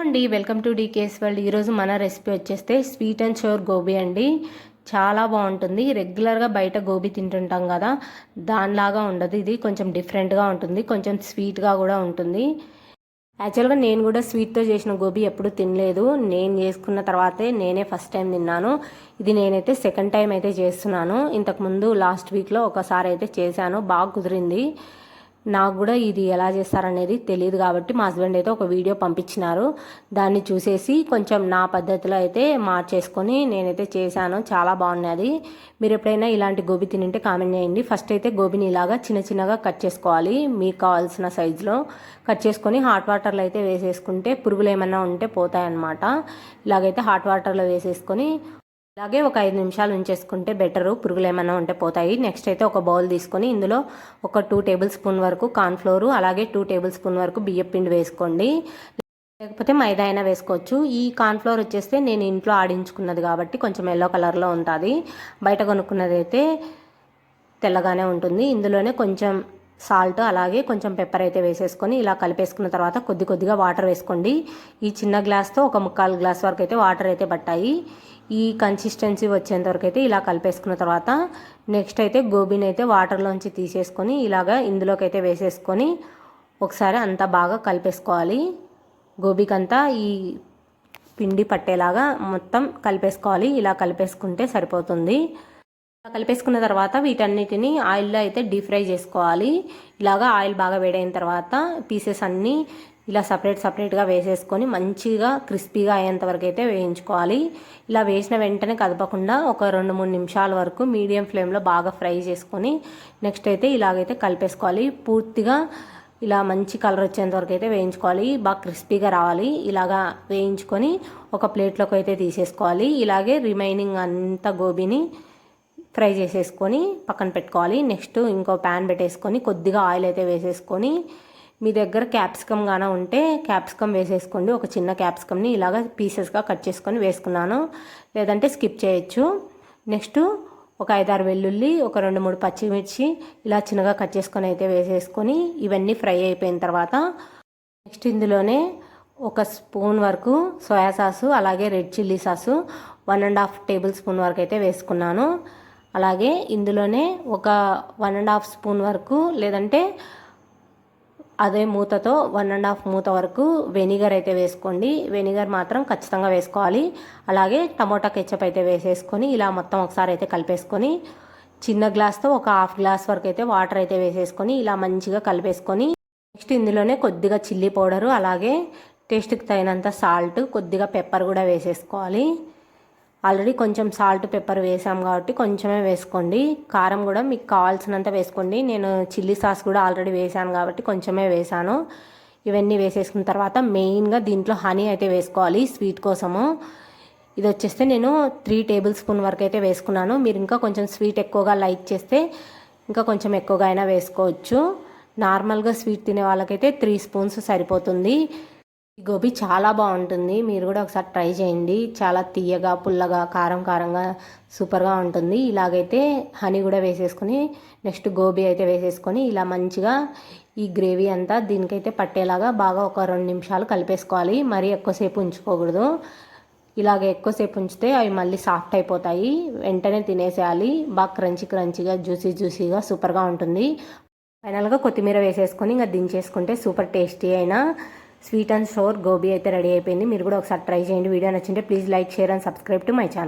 అండి welcome to DK's world. ఈరోజు మన రెసిపీ వచ్చేస్తే స్వీట్ అండ్ షోర్ గోబీ అండి. చాలా బాగుంటుంది. రెగ్యులర్గా బయట గోబీ తింటుంటాం కదా దానిలాగా ఉండదు ఇది. కొంచెం డిఫరెంట్గా ఉంటుంది. కొంచెం స్వీట్గా కూడా ఉంటుంది. యాక్చువల్గా నేను కూడా స్వీట్తో చేసిన గోబీ ఎప్పుడు తినలేదు. నేను చేసుకున్న తర్వాతే నేనే ఫస్ట్ టైం తిన్నాను. ఇది నేనైతే సెకండ్ టైం అయితే చేస్తున్నాను. ఇంతకుముందు లాస్ట్ వీక్లో ఒకసారి అయితే చేశాను. బాగా కుదిరింది. నాకు కూడా ఇది ఎలా చేస్తారనేది తెలియదు కాబట్టి మా హస్బెండ్ అయితే ఒక వీడియో పంపించినారు. దాన్ని చూసేసి కొంచెం నా పద్ధతిలో అయితే మార్చేసుకొని నేనైతే చేశాను. చాలా బాగున్నది మీరు ఎప్పుడైనా ఇలాంటి గోబీ తినింటే కామెంట్ చేయండి. ఫస్ట్ అయితే గోబీని ఇలాగా చిన్న చిన్నగా కట్ చేసుకోవాలి. మీకు కావాల్సిన సైజులో కట్ చేసుకొని హాట్ వాటర్లో అయితే వేసేసుకుంటే పురుగులు ఏమైనా ఉంటే పోతాయన్నమాట. ఇలాగైతే హాట్ వాటర్లో వేసేసుకొని అలాగే ఒక ఐదు నిమిషాలు ఉంచేసుకుంటే బెటరు. పురుగులు ఏమైనా ఉంటే పోతాయి. నెక్స్ట్ అయితే ఒక బౌల్ తీసుకొని ఇందులో ఒక టూ టేబుల్ స్పూన్ వరకు కార్న్ఫ్లోర్ అలాగే టూ టేబుల్ స్పూన్ వరకు బియ్యం పిండి వేసుకోండి. లేకపోతే మైదా అయినా వేసుకోవచ్చు. ఈ కార్న్ఫ్లోర్ వచ్చేస్తే నేను ఇంట్లో ఆడించుకున్నది కాబట్టి కొంచెం ఎల్లో కలర్లో ఉంటుంది. బయట కొనుక్కున్నది అయితే తెల్లగానే ఉంటుంది. ఇందులోనే కొంచెం సాల్ట్ అలాగే కొంచెం పెప్పర్ అయితే వేసేసుకొని ఇలా కలిపేసుకున్న తర్వాత కొద్ది కొద్దిగా వాటర్ వేసుకోండి. ఈ చిన్న గ్లాస్తో ఒక ముక్కాలు గ్లాస్ వరకు అయితే వాటర్ అయితే పట్టాయి. ఈ కన్సిస్టెన్సీ వచ్చేంత వరకు అయితే ఇలా కలిపేసుకున్న తర్వాత నెక్స్ట్ అయితే గోబీని అయితే వాటర్లోంచి తీసేసుకొని ఇలాగా ఇందులోకి అయితే వేసేసుకొని ఒకసారి అంతా బాగా కలిపేసుకోవాలి. గోబీకంతా ఈ పిండి పట్టేలాగా మొత్తం కలిపేసుకోవాలి. ఇలా కలిపేసుకుంటే సరిపోతుంది. కలిపేసుకున్న తర్వాత వీటన్నిటిని ఆయిల్లో అయితే డీప్ ఫ్రై చేసుకోవాలి. ఇలాగా ఆయిల్ బాగా వేడైన తర్వాత పీసెస్ అన్నీ ఇలా సపరేట్ సపరేట్గా వేసేసుకొని మంచిగా క్రిస్పీగా అయ్యేంత వరకు అయితే వేయించుకోవాలి. ఇలా వేసిన వెంటనే కదపకుండా ఒక రెండు మూడు నిమిషాల వరకు మీడియం ఫ్లేమ్లో బాగా ఫ్రై చేసుకొని నెక్స్ట్ అయితే ఇలాగైతే కలిపేసుకోవాలి. పూర్తిగా ఇలా మంచి కలర్ వచ్చేంత వరకు అయితే వేయించుకోవాలి. బాగా క్రిస్పీగా రావాలి. ఇలాగా వేయించుకొని ఒక ప్లేట్లోకి అయితే తీసేసుకోవాలి. ఇలాగే రిమైనింగ్ అంత గోబీని ఫ్రై చేసేసుకొని పక్కన పెట్టుకోవాలి. నెక్స్ట్ ఇంకో ప్యాన్ పెట్టేసుకొని కొద్దిగా ఆయిల్ అయితే వేసేసుకొని మీ దగ్గర క్యాప్సికమ్ గాన ఉంటే క్యాప్సికమ్ వేసేసుకోండి. ఒక చిన్న క్యాప్సికమ్ని ఇలాగ పీసెస్గా కట్ చేసుకొని వేసుకున్నాను. లేదంటే స్కిప్ చేయొచ్చు. నెక్స్ట్ ఒక ఐదారు వెల్లుల్లి ఒక రెండు మూడు పచ్చిమిర్చి ఇలా చిన్నగా కట్ చేసుకొని అయితే వేసేసుకొని ఇవన్నీ ఫ్రై అయిపోయిన తర్వాత నెక్స్ట్ ఇందులోనే ఒక స్పూన్ వరకు సోయా సాసు అలాగే red chilli sauce one and half tablespoon వరకు అయితే వేసుకున్నాను. అలాగే ఇందులోనే ఒక వన్ అండ్ హాఫ్ స్పూన్ వరకు లేదంటే అదే మూతతో వన్ అండ్ హాఫ్ మూత వరకు వెనిగర్ అయితే వేసుకోండి. వెనిగర్ మాత్రం ఖచ్చితంగా వేసుకోవాలి. అలాగే టమోటా కెచ్చప్ అయితే వేసేసుకొని ఇలా మొత్తం ఒకసారి అయితే కలిపేసుకొని చిన్న గ్లాస్తో ఒక హాఫ్ గ్లాస్ వరకు అయితే వాటర్ అయితే వేసేసుకొని ఇలా మంచిగా కలిపేసుకొని నెక్స్ట్ ఇందులోనే కొద్దిగా చిల్లీ పౌడరు అలాగే టేస్ట్కి తగినంత సాల్ట్ కొద్దిగా పెప్పర్ కూడా వేసేసుకోవాలి. ఆల్రెడీ కొంచెం సాల్ట్ పెప్పర్ వేసాం కాబట్టి కొంచెమే వేసుకోండి. కారం కూడా మీకు కావాల్సినంత వేసుకోండి. నేను చిల్లీ సాస్ కూడా ఆల్రెడీ వేసాను కాబట్టి కొంచెమే వేసాను. ఇవన్నీ వేసేసుకున్న తర్వాత మెయిన్గా దీంట్లో హనీ అయితే వేసుకోవాలి స్వీట్ కోసము. ఇది వచ్చేస్తే నేను త్రీ టేబుల్ స్పూన్ వరకు అయితే వేసుకున్నాను. మీరు ఇంకా కొంచెం స్వీట్ ఎక్కువగా లైక్ చేస్తే ఇంకా కొంచెం ఎక్కువగా అయినా వేసుకోవచ్చు. నార్మల్గా స్వీట్ తినే వాళ్ళకైతే త్రీ స్పూన్స్ సరిపోతుంది. గోబీ చాలా బాగుంటుంది. మీరు కూడా ఒకసారి ట్రై చేయండి. చాలా తీయగా పుల్లగా కారం కారంగా సూపర్గా ఉంటుంది. ఇలాగైతే హనీ కూడా వేసేసుకొని నెక్స్ట్ గోబీ అయితే వేసేసుకొని ఇలా మంచిగా ఈ గ్రేవీ అంతా దీనికైతే పట్టేలాగా బాగా ఒక రెండు నిమిషాలు కలిపేసుకోవాలి. మరీ ఎక్కువసేపు ఉంచుకోకూడదు. ఇలాగ ఎక్కువసేపు ఉంచితే అవి మళ్ళీ సాఫ్ట్ అయిపోతాయి. వెంటనే తినేసేయాలి. బాగా క్రంచి క్రంచిగా జ్యూసీ జ్యూసీగా సూపర్గా ఉంటుంది. ఫైనల్గా కొత్తిమీర వేసేసుకొని ఇంకా దించేసుకుంటే సూపర్ టేస్టీ అయినా స్వీట్ అండ్ షోర్ గోబీ అయితే రెడీ అయిపోయింది. మీరు కూడా ఒకసారి ట్రై చేయండి. Video నచ్చింటే please like share and subscribe to my channel.